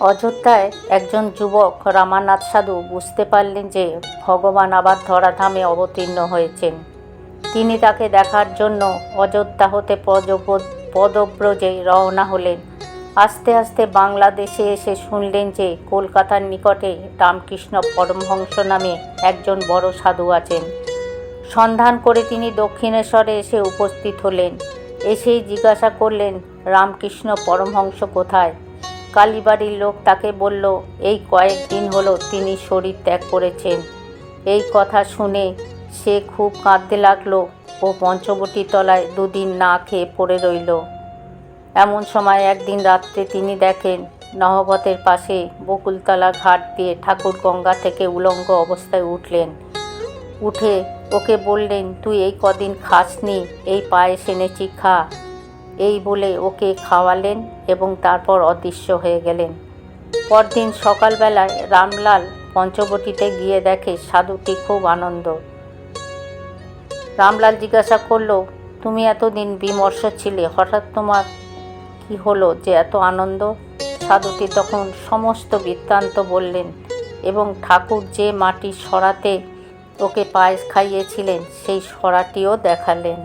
অযোধ্যায় একজন যুবক রামানাথ সাধু বুঝতে পারলেন যে ভগবান আবার ধরাধামে অবতীর্ণ হয়েছেন। তিনি তাকে দেখার জন্য অযোধ্যা হতে পদব- পদব্রজে রওনা হলেন। আস্তে আস্তে বাংলাদেশে এসে শুনলেন যে কলকাতার নিকটে রামকৃষ্ণ পরমহংস নামে একজন বড় সাধু আছেন। সন্ধান করে তিনি দক্ষিণেশ্বরে এসে উপস্থিত হলেন। এসেই জিজ্ঞাসা করলেন, রামকৃষ্ণ পরমহংস কোথায়? কালীবাড়ির লোক তাকে বলল, এই কয়েকদিন হলো তিনি শরীর ত্যাগ করেছেন। এই কথা শুনে সে খুব কাঁদতে লাগল ও পঞ্চবটী তলায় দুদিন না খেয়ে পড়ে রইল। এমন সময় একদিন রাত্রে তিনি দেখেন নহবতের পাশে বকুলতলা ঘাট দিয়ে ঠাকুর গঙ্গা থেকে উলঙ্গ অবস্থায় উঠলেন। উঠে ওকে বললেন, তুই এই কদিন খাসনি, এই পায়েস এনেছি খা। এই বলে ওকে খাওয়ালেন এবং তারপর অদৃশ্য হয়ে গেলেন। পরদিন সকালবেলায় রামলাল পঞ্চবটিতে গিয়ে দেখে সাধুটি খুব আনন্দ। রামলাল জিজ্ঞাসা করল, তুমি এতদিন বিমর্ষ ছিলে, হঠাৎ তোমার কি হলো যে এত আনন্দ? সাধুটি তখন সমস্ত বৃত্তান্ত বললেন, এবং ঠাকুর যে মাটির সরাতে ওকে পায়েস খাইয়েছিলেন, সেই সরাটিও দেখালেন।